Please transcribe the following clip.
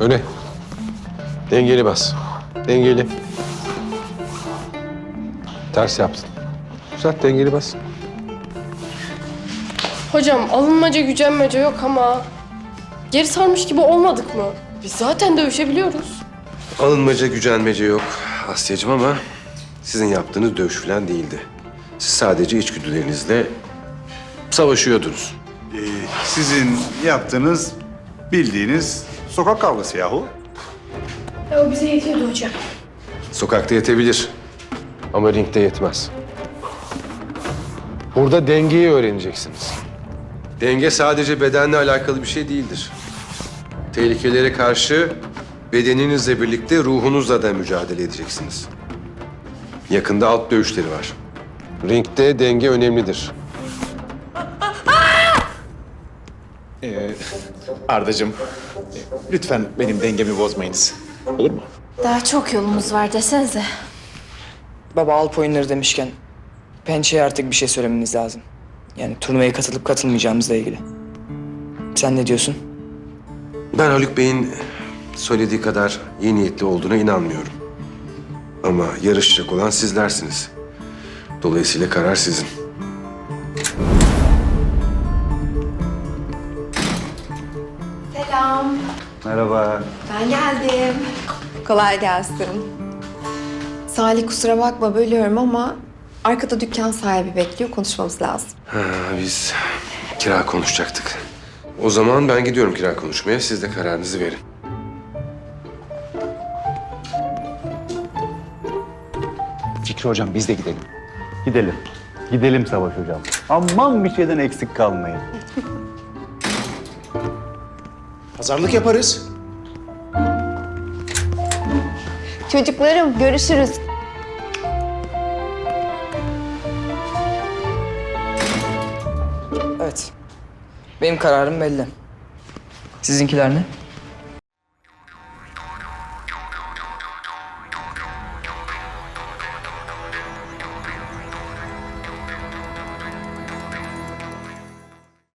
Öne. Dengeli bas. Dengeli. Ters yaptın. Uzat dengeli bas. Hocam alınmaca gücenmece yok ama geri sarmış gibi olmadık mı? Biz zaten dövüşebiliyoruz. Alınmaca, gücenmece yok Asya'cığım ama sizin yaptığınız dövüş falan değildi. Siz sadece içgüdülerinizle savaşıyordunuz. Ee, sizin yaptığınız bildiğiniz sokak kavgası yahu. Ya o bize yetiyordu hocam. Sokakta yetebilir ama ringde yetmez. Burada dengeyi öğreneceksiniz. Denge sadece bedenle alakalı bir şey değildir. Tehlikelere karşı bedeninizle birlikte ruhunuzla da mücadele edeceksiniz. Yakında alt dövüşleri var. Ringde denge önemlidir. Ardacığım, lütfen benim dengemi bozmayınız. Olur mu? Daha çok yolumuz var desenize. Baba Alp oyunları demişken Pençe'ye artık bir şey söylemeniz lazım. Yani turnuvaya katılıp katılmayacağımızla ilgili. Sen ne diyorsun? Ben Haluk Bey'in söylediği kadar iyi niyetli olduğuna inanmıyorum. Ama yarışacak olan sizlersiniz. Dolayısıyla karar sizin. Merhaba. Ben geldim. Kolay gelsin. Salih kusura bakma bölüyorum ama arkada dükkan sahibi bekliyor. Konuşmamız lazım. Ha, biz kira konuşacaktık. O zaman ben gidiyorum kira konuşmaya. Siz de kararınızı verin. Fikri hocam biz de gidelim. Gidelim. Gidelim Savaş Hocam. Aman bir şeyden eksik kalmayın. Pazarlık yaparız. Çocuklarım görüşürüz. Evet. Benim kararım belli. Sizinkiler ne?